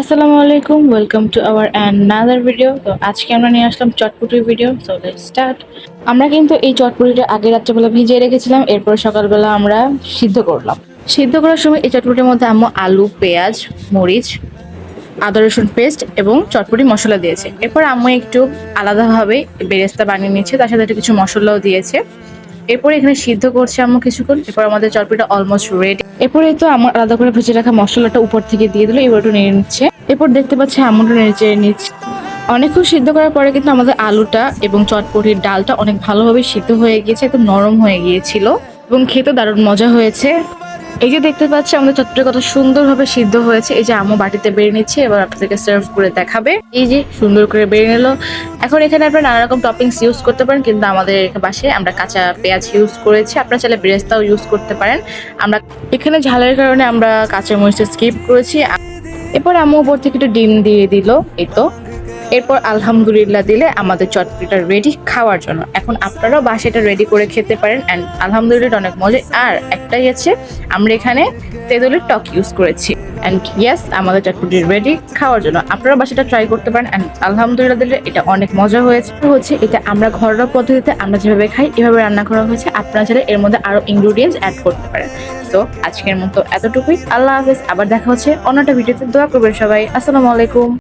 আসসালামু আলাইকুম welcome to our another video তো আজকে আমরা নিয়ে আসলাম চটপটির ভিডিও সো লেটস স্টার্ট আমরা কিন্তু এই চটপটিটা আগে রাত্রেবেলা ভিজিয়ে রেখেছিলাম, এরপর সকালবেলা আমরা সিদ্ধ করলাম। সিদ্ধ করার সময় এই চটপটির মধ্যে আম্মু আলু, পেঁয়াজ, মরিচ, আদা, রসুন পেস্ট এবং চটপটি মশলা দিয়েছে। এরপর আম্মু একটু আলাদাভাবে বেরেস্তা বানিয়ে নিয়েছে, তার সাথে একটু কিছু মশলাও দিয়েছে। এরপরে এখানে সিদ্ধ করছে আম্মু কিছুক্ষণ। এরপর আমাদের চটপিটা অলমোস্ট রেডি এরপরে তো আমার আলাদা করে ভেজে রাখা মশলাটা উপর থেকে দিয়ে দিলো, এবার একটু নেড়ে নিচ্ছে। এরপর দেখতে পাচ্ছি আম্মুটা নেড়ে নিচ্ছে। অনেকক্ষণ সিদ্ধ করার পরে কিন্তু আমাদের আলুটা এবং চটপটির ডালটা অনেক ভালোভাবে সিদ্ধ হয়ে গিয়েছে, একদম নরম হয়ে গিয়েছিল এবং খেতে দারুণ মজা হয়েছে। এই যে দেখতে পাচ্ছি, আমাদের চটপটি কত সুন্দরভাবে সিদ্ধ হয়েছে। এই যে আম্মু বাটিতে বেড়ে নিচ্ছে, এবার আপনাদেরকে সার্ভ করে দেখাবে। এই যে সুন্দর করে বেড়ে নিল। এখন এখানে আপনারা নানা রকম টপিংস ইউজ করতে পারেন, কিন্তু আমাদের বাসায় আমরা কাঁচা পেঁয়াজ ইউজ করেছি। আপনারা চাইলে বেরেস্তাও ইউজ করতে পারেন। আমরা এখানে ঝালের কারণে আমরা কাঁচা মরিচটা স্কিপ করেছি। এরপর আম্মু উপর থেকে একটু ডিম দিয়ে দিল, এই তো। এরপর আলহামদুলিল্লাহ দিলে আমাদের চটপটিটা রেডি খাওয়ার জন্য। এখন আপনারাও বাসাটা রেডি করে খেতে পারেন অ্যান্ড আলহামদুলিল্লাহ অনেক মজা আর একটাই আছে আমরা এখানে তেঁতুলের টক ইউজ করেছি। অ্যান্ড ইয়েস আমাদের চটপটি রেডি খাওয়ার জন্য। আপনারা বাসাটা ট্রাই করতে পারেন অ্যান্ড আলহামদুলিল্লাহ দিলে এটা অনেক মজা হয়েছে। হচ্ছে, এটা আমরা ঘরোয়া পদ্ধতিতে আমরা যেভাবে খাই, এভাবে রান্না করা হয়েছে। আপনারা চাইলে এর মধ্যে আরও ইনগ্রিডিয়েন্টস অ্যাড করতে পারেন। সো আজকের মতো এতটুকুই। আল্লাহ হাফেজ। আবার দেখা হচ্ছে অন্যটা ভিডিওতে দোয়া করবেন সবাই। আসসালামু আলাইকুম।